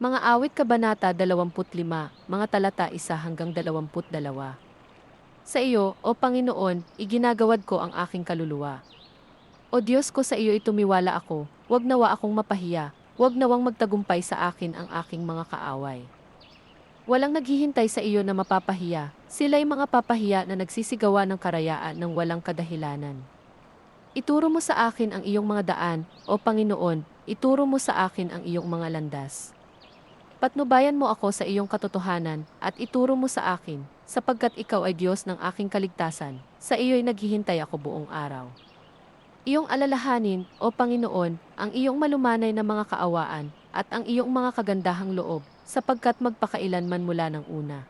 Mga awit kabanata 25, mga talata 1 hanggang 22. Sa iyo, O Panginoon, iginagawad ko ang aking kaluluwa. O Diyos ko sa iyo itumiwala ako, wag nawa akong mapahiya, wag nawang magtagumpay sa akin ang aking mga kaaway. Walang naghihintay sa iyo na mapapahiya, sila'y mga papahiya na nagsisigawa ng karayaan ng walang kadahilanan. Ituro mo sa akin ang iyong mga daan, O Panginoon, ituro mo sa akin ang iyong mga landas. Patnubayan mo ako sa iyong katotohanan at ituro mo sa akin, sapagkat ikaw ay Diyos ng aking kaligtasan, sa iyo'y naghihintay ako buong araw. Iyong alalahanin, O Panginoon, ang iyong malumanay na mga kaawaan at ang iyong mga kagandahang loob, sapagkat magpakailanman mula ng una.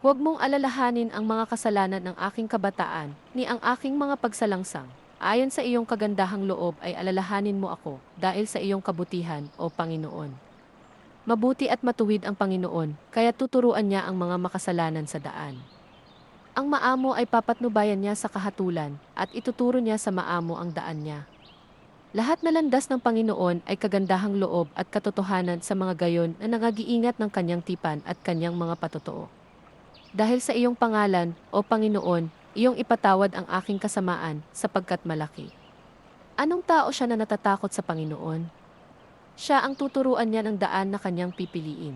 Huwag mong alalahanin ang mga kasalanan ng aking kabataan, ni ang aking mga pagsalangsang. Ayon sa iyong kagandahang loob ay alalahanin mo ako, dahil sa iyong kabutihan, O Panginoon. Mabuti at matuwid ang Panginoon, kaya tuturuan niya ang mga makasalanan sa daan. Ang maamo ay papatnubayan niya sa kahatulan, at ituturo niya sa maamo ang daan niya. Lahat na landas ng Panginoon ay kagandahang loob at katotohanan sa mga gayon na nangagiingat ng kanyang tipan at kanyang mga patotoo. Dahil sa iyong pangalan, O Panginoon, iyong ipatawad ang aking kasamaan sapagkat malaki. Anong tao siya na natatakot sa Panginoon? Siya ang tuturuan niya ng daan na kanyang pipiliin.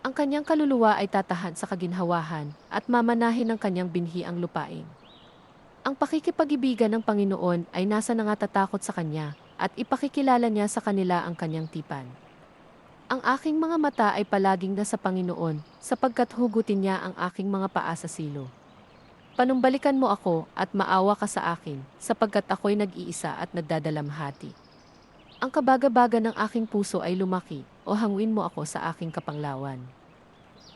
Ang kanyang kaluluwa ay tatahan sa kaginhawahan at mamanahin ng kanyang binhi ang lupain. Ang pakikipagibigan ng Panginoon ay nasa nangatatakot sa Kanya at ipakikilala niya sa kanila ang Kanyang tipan. Ang aking mga mata ay palaging nasa Panginoon sapagkat hugutin niya ang aking mga paa sa silo. Panumbalikan mo ako at maawa ka sa akin sapagkat ako'y nag-iisa at nagdadalamhati. Ang kabagabaga ng aking puso ay lumaki o hangwin mo ako sa aking kapanglawan.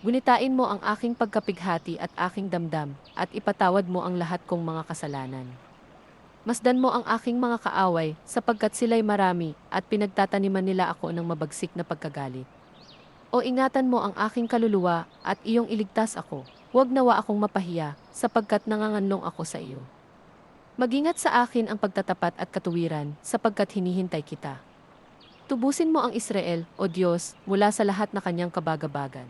Gunitain mo ang aking pagkapighati at aking damdam at ipatawad mo ang lahat kong mga kasalanan. Masdan mo ang aking mga kaaway sapagkat sila'y marami at pinagtataniman nila ako ng mabagsik na pagkagalit. O ingatan mo ang aking kaluluwa at iyong iligtas ako. Huwag nawa akong mapahiya sapagkat nanganganlong ako sa iyo. Magingat sa akin ang pagtatapat at katuwiran sapagkat hinihintay kita. Tubusin mo ang Israel, O Diyos, mula sa lahat na kanyang kabagabagan.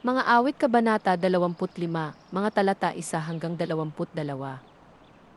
Mga awit kabanata 25, mga talata 1 hanggang 22.